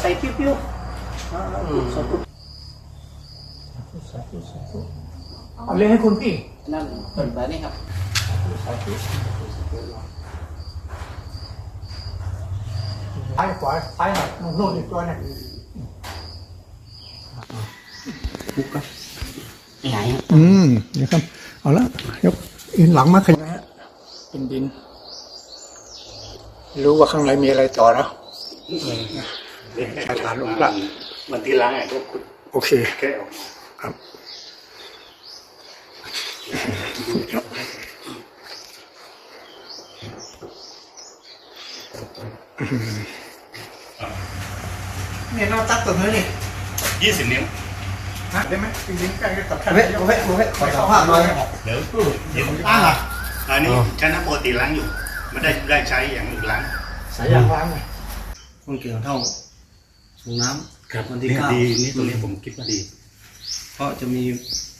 ใส่ปิ้วปิ้วสาธุสาธุสาธุสาธุเอาเลี้ยงให้คุณพี่ นั่นเปิดแบบนี้ครับสาธุซ้ายขวาซ้ายหน่อยนู่นนู่นอีกตัวเนี่ยปุ๊บก็ไหนอืมเดี๋ยวครับ เอาละยกอินหลังมาขยับนะฮะเป็นดิน รู้ว่าข้างในมีอะไรต่อแล้ว ฐานลงละมันที่ล้างไงก็ขุดโอเคแค่ออกครับเนี่ยเราตัดตัวนี้นี่ยี่สิบนิ้วฮะได้ไหมจริงๆใกล้กับโอเคโอเคโอเคขอสัมภาษณ์หน่อยเดี๋ยวเดี๋ยวอ่าอันนี้ใช้น้ำปกติล้างอยู่ไม่ได้ได้ใช้อย่างอื่นล้างสายยางล้างไงคนเกี่ยวเท่า สูงน้ำครับวันที่นี่เก้าดีนี่ตรงนี้ผมคิดว่าดีเพราะจะมี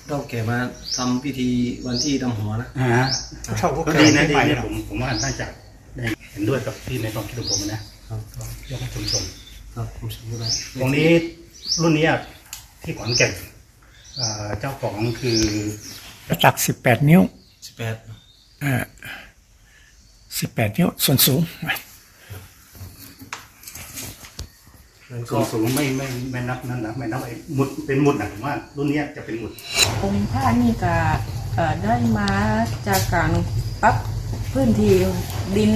เท่าแก่มาทำพิธีวันที่ดำหัวนะ อ่าเท่าพวกก็แกดีนะไม่ดีไปเนี่ยหรผอกมผมว่าน่าจะได้เห็นด้วยกับที่ในความคิดของผมนะครับยกให้ชมชม ครับผมสมมติได้ตรงนี้รุ่นนี้ที่ขอนแก่นอ่าเจ้าของคือระดับสิบแปดนิ้วสิบแปดอ่าสิบแปดนิ้วส่วนสูง แล้วสูก็งสูงไม่ไม่ไม่นับนั่นนะไม่นับไอ้หมุดเป็นหมุดนะผมว่ารุ่นเนี้ยจะเป็นหมุดองค์พระนี่ก็เอ่อได้มาจากการปรับพื้นที่ดิน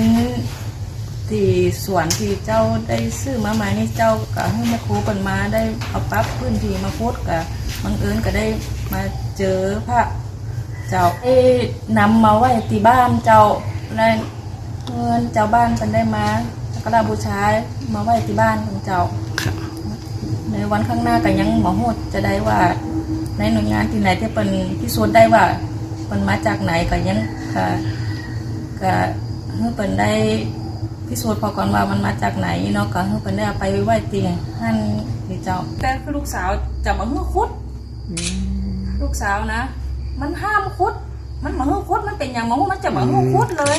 ที่สวนที่เจ้าได้ซื้อมาใหม่นี่เจ้าก็ให้แม่ครูเปินมาได้เอาปรับพื้นที่มาพูดกับบังเอิญก็ได้มาเจอพระเจ้าได้นำมาไว้ที่บ้านเจ้าได้เงินเจ้าบ้านเป็นได้มาสักการะบูชามาไว้ที่บ้านของเจ้า ในวันข้างหน้าก็ยังหมอหูดจะได้ว่า ในหน่วยงานที่ไหนที่เป็นพิสูจน์ได้ว่ามันมาจากไหนก็ยังก็ก็เพื่อเป็นได้พิสูจน์พอก่อนว่ามันมาจากไหนเนาะก็เพื่อเป็นได้เอาไปไว้ตีหั่นนี่เจ้าแต่คือลูกสาวจะมาเฮือคุดลูกสาวนะ มันห้ามคุด มันมาเฮือคุดมันเป็นอย่างมาหูมันจะมาเฮือคุดเลย